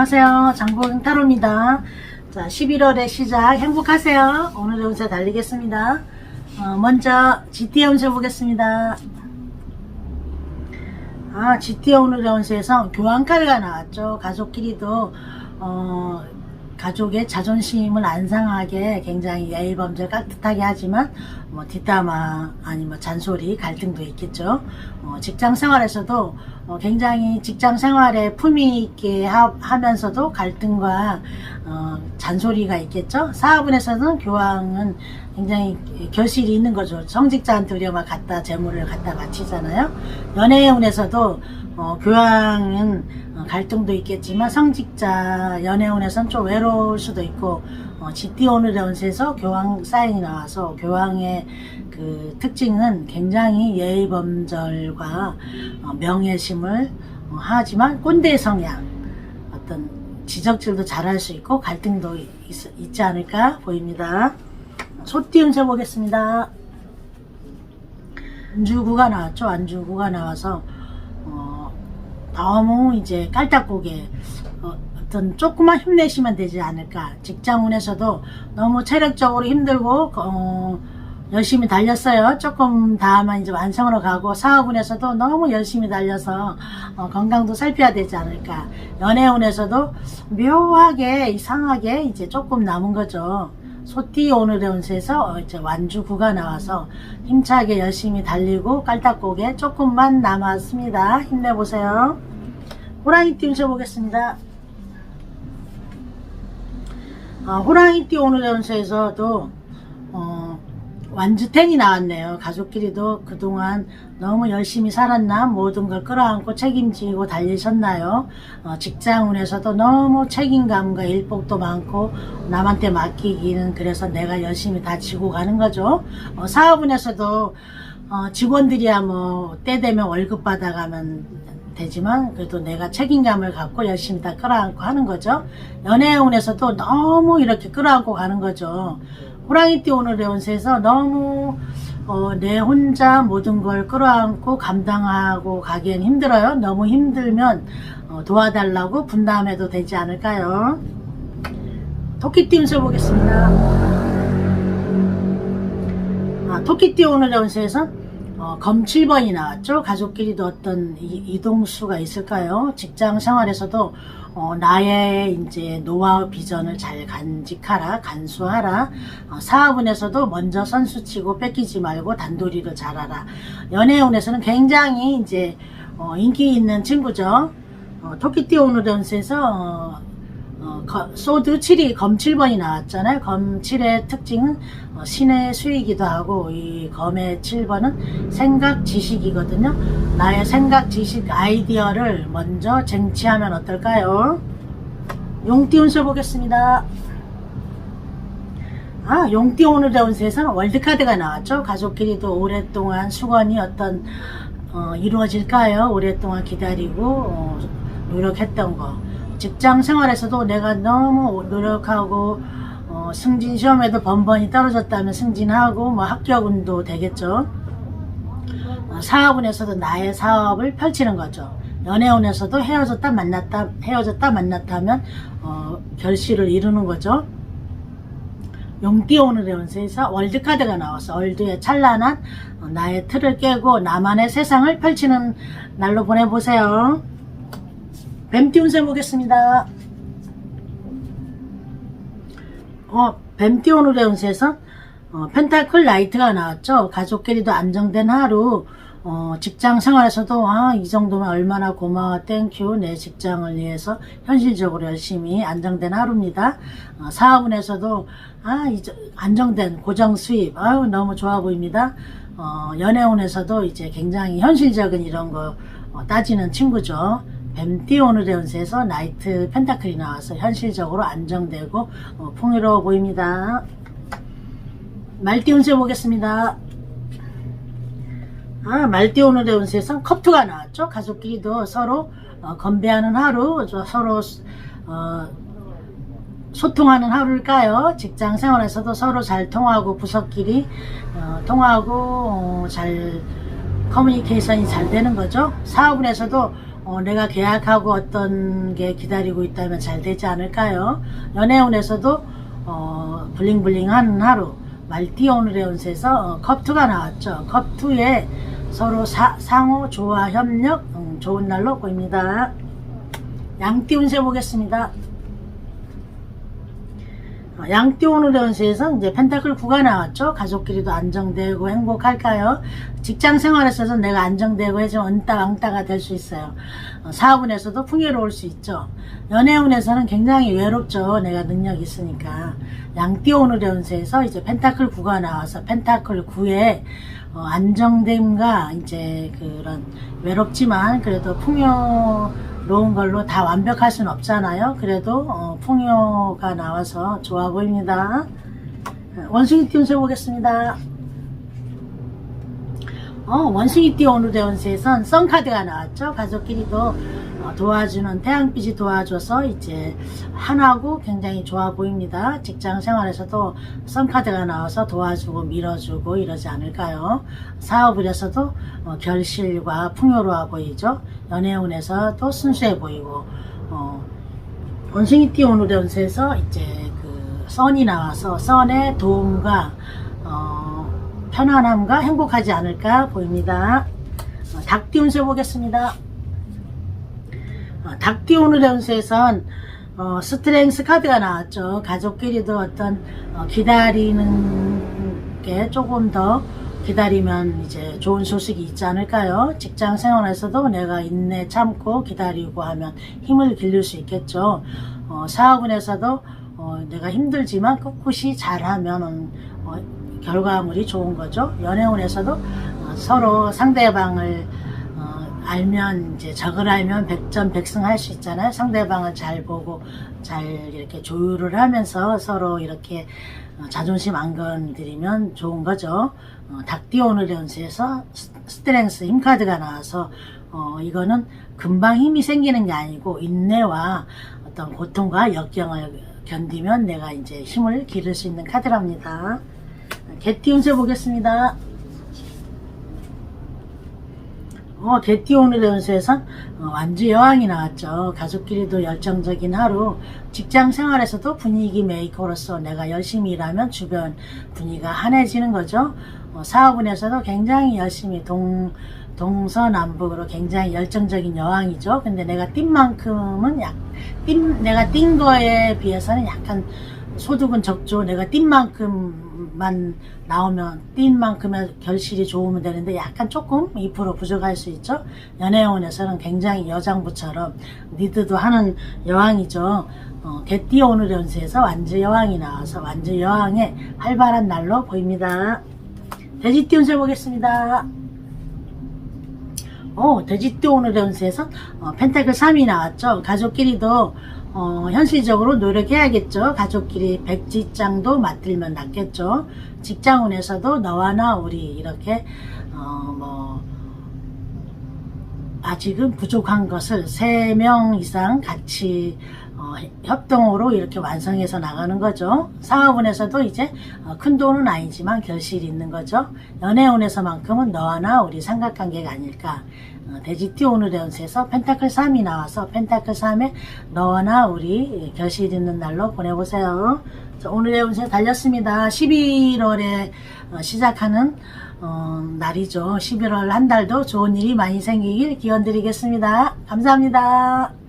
안녕하세요. 장보경 타로입니다. 자, 11월의 시작 행복하세요. 오늘의 운세 달리겠습니다. 어, 먼저 GT 운세 보겠습니다. 아, GT 오늘의 운세에서 교환카드가 나왔죠. 가족끼리도 어, 가족의 자존심을 안 상하게 굉장히 예의범절 깍듯하게 하지만 뭐 뒷담화 아니 뭐 잔소리 갈등도 있겠죠. 어, 직장 생활에서도 어, 굉장히 직장 생활에 품위 있게 하, 하면서도 갈등과 어, 잔소리가 있겠죠. 사업운에서는 교황은 굉장히 결실이 있는 거죠. 성직자한테 우리가 갖다 재물을 갖다 바치잖아요. 연애운에서도 어, 교황은 어, 갈등도 있겠지만 성직자 연애운에서는 좀 외로울 수도 있고 어, GT 오늘의 운세에서 교황 사인이 나와서 교황의 그 특징은 굉장히 예의범절과 어, 명예심을 어, 하지만 꼰대 성향 어떤 지적질도 잘할 수 있고 갈등도 있, 있지 않을까 보입니다. 소띠 운 세 보겠습니다. 안주구가 나왔죠. 안주구가 나와서 어, 너무 이제 깔딱고게 어, 어떤 조금만 힘내시면 되지 않을까. 직장운에서도 너무 체력적으로 힘들고 어, 열심히 달렸어요. 조금 다만 이제 완성으로 가고 사업운에서도 너무 열심히 달려서 어, 건강도 살펴야 되지 않을까. 연애운에서도 묘하게 이상하게 이제 조금 남은 거죠. 소띠 오늘의 운세에서 이제 완주구가 나와서 힘차게 열심히 달리고 깔딱고개 조금만 남았습니다. 힘내보세요. 호랑이띠 운세 보겠습니다. 아, 호랑이띠 오늘의 운세에서도 어, 완주텐이 나왔네요. 가족끼리도 그동안 너무 열심히 살았나 모든 걸 끌어안고 책임지고 달리셨나요? 어, 직장운에서도 너무 책임감과 일복도 많고 남한테 맡기기는 그래서 내가 열심히 다 지고 가는 거죠. 어, 사업운에서도 어, 직원들이야 뭐 때 되면 월급 받아가면 되지만 그래도 내가 책임감을 갖고 열심히 다 끌어안고 하는 거죠. 연애운에서도 너무 이렇게 끌어안고 가는 거죠. 호랑이띠 오늘의 운세에서 너무 어, 내 혼자 모든 걸 끌어안고 감당하고 가기엔 힘들어요. 너무 힘들면 어, 도와달라고 분담해도 되지 않을까요? 토끼띠 운세 보겠습니다. 아, 토끼띠 오늘의 운세에서 어, 검 7번이 나왔죠. 가족끼리도 어떤 이, 이동수가 있을까요? 직장 생활에서도 어, 나의 이제 노하우 비전을 잘 간직하라, 간수하라. 어, 사업운에서도 먼저 선수치고 뺏기지 말고 단도리를 잘하라. 연애운에서는 굉장히 이제 어, 인기 있는 친구죠. 어, 토끼띠 오늘의 운세에서 어, 소드 7이 검 7번이 나왔잖아요. 검 7의 특징은 어, 신의 수이기도 하고 이 검의 7번은 생각 지식이거든요. 나의 생각 지식 아이디어를 먼저 쟁취하면 어떨까요? 용띠 운세 보겠습니다. 아, 용띠 오늘의 운세에서는 월드카드가 나왔죠. 가족끼리도 오랫동안 수건이 어떤 어, 이루어질까요? 오랫동안 기다리고 어, 노력했던 거. 직장 생활에서도 내가 너무 노력하고 어, 승진 시험에도 번번이 떨어졌다면 승진하고 뭐 합격운도 되겠죠. 어, 사업운에서도 나의 사업을 펼치는 거죠. 연애운에서도 헤어졌다 만났다 헤어졌다 만났다면 어, 결실을 이루는 거죠. 용띠 오늘의 운세에서 월드카드가 나와서 월드의 찬란한 어, 나의 틀을 깨고 나만의 세상을 펼치는 날로 보내보세요. 뱀띠 운세 보겠습니다. 어, 뱀띠 오늘의 운세에서 어, 펜타클 라이트가 나왔죠. 가족끼리도 안정된 하루. 어, 직장 생활에서도 아, 이 정도면 얼마나 고마워 땡큐 내 직장을 위해서 현실적으로 열심히 안정된 하루입니다. 어, 사업운에서도 아, 이제 안정된 고정 수입 아유 너무 좋아 보입니다. 어, 연애운에서도 이제 굉장히 현실적인 이런 거 어, 따지는 친구죠. 오늘의 운세에서 나이트 펜타클이 나와서 현실적으로 안정되고 어, 풍요로워 보입니다. 말띠 운세 보겠습니다. 아, 말띠 오늘의 운세에서 컵투가 나왔죠. 가족끼리도 서로 어, 건배하는 하루, 저 서로 어, 소통하는 하루일까요? 직장 생활에서도 서로 잘 통하고 부서끼리 어, 통하고 어, 잘 커뮤니케이션이 잘 되는 거죠. 사업운에서도 어, 어, 내가 계약하고 어떤 게 기다리고 있다면 잘 되지 않을까요? 연애운에서도 어, 블링블링한 하루 말띠 오늘의 운세에서 어, 컵2가 나왔죠. 컵2에 서로 사- 상호 조화 협력 음, 좋은 날로 보입니다. 양띠 운세 보겠습니다. 어, 양띠 오늘의 운세에서 이제 펜타클 9가 나왔죠. 가족끼리도 안정되고 행복할까요? 직장 생활에서도 내가 안정되고 해서 은따 왕따가 될 수 있어요. 어, 사업운에서도 풍요로울 수 있죠. 연애운에서는 굉장히 외롭죠. 내가 능력 있으니까. 양띠 오늘의 운세에서 이제 펜타클 9가 나와서 펜타클 9에 어, 안정됨과 이제 그런 외롭지만 그래도 풍요 로운 걸로 다 완벽할 수는 없잖아요. 그래도 어, 풍요가 나와서 좋아 보입니다. 원숭이 띠운세 보겠습니다. 어, 원숭이띠 오늘의 운세에선 썬카드가 나왔죠. 가족끼리도 어, 도와주는 태양빛이 도와줘서 이제 하나고 굉장히 좋아 보입니다. 직장 생활에서도 썬카드가 나와서 도와주고 밀어주고 이러지 않을까요? 사업을해서도 어, 결실과 풍요로워 보이죠. 연애운에서도 순수해 보이고 어, 원숭이띠 오늘의 운세에서 이제 그 선이 나와서 선의 도움과 어, 편안함과 행복하지 않을까 보입니다. 어, 닭띠 운 세 보겠습니다. 어, 닭띠 오늘의 운세에선 어, 스트렝스 카드가 나왔죠. 가족끼리도 어떤 어, 기다리는 게 조금 더 기다리면 이제 좋은 소식이 있지 않을까요? 직장 생활에서도 내가 인내 참고 기다리고 하면 힘을 길릴 수 있겠죠. 어, 사업운에서도 어, 내가 힘들지만 꿋꿋이 잘하면 어, 결과물이 좋은 거죠. 연애운에서도 어, 서로 상대방을 어, 알면 이제 적을 알면 백전백승 할 수 있잖아요. 상대방을 잘 보고 잘 이렇게 조율을 하면서 서로 이렇게 어, 자존심 안 건드리면 좋은 거죠. 어, 운세에서 스- 스트렝스 힘 카드가 나와서 어, 이거는 금방 힘이 생기는 게 아니고 인내와 어떤 고통과 역경을 견디면 내가 이제 힘을 기를 수 있는 카드랍니다. 개띠 운세 보겠습니다. 어, 개띠 오늘의 운세에선 어, 완주 여왕이 나왔죠. 가족끼리도 열정적인 하루, 직장 생활에서도 분위기 메이커로서 내가 열심히 일하면 주변 분위기가 환해지는 거죠. 어, 사업운에서도 굉장히 열심히 동, 동서남북으로 굉장히 열정적인 여왕이죠. 근데 내가 뛴 만큼은 약, 뛴, 내가 뛴 거에 비해서는 약간 소득은 적죠. 내가 뛴 만큼 만 나오면 뛴 만큼의 결실이 좋으면 되는데 약간 조금 2% 부족할 수 있죠. 연애원에서는 굉장히 여장부처럼 리드도 하는 여왕이죠. 어, 개띠 오늘 연세에서 완주 여왕이 나와서 완주 여왕의 활발한 날로 보입니다. 돼지띠 운세 보겠습니다. 어, 돼지띠 오늘 연세에서 어, 펜타클 3이 나왔죠. 가족끼리도 어, 현실적으로 노력해야겠죠. 가족끼리 백지장도 맞들면 낫겠죠. 직장운에서도 너와 나 우리 이렇게 어, 뭐 아직은 부족한 것을 3명 이상 같이 어, 협동으로 이렇게 완성해서 나가는 거죠. 사업운에서도 이제 어, 큰 돈은 아니지만 결실이 있는 거죠. 연애운에서만큼은 너와 나 우리 삼각관계가 아닐까. 어, 돼지띠 오늘의 운세에서 펜타클 3이 나와서 펜타클 3에 너와 나 우리 결실 있는 날로 보내보세요. 자, 오늘의 운세 달렸습니다. 11월에 어, 시작하는 어, 날이죠. 11월 한 달도 좋은 일이 많이 생기길 기원 드리겠습니다. 감사합니다.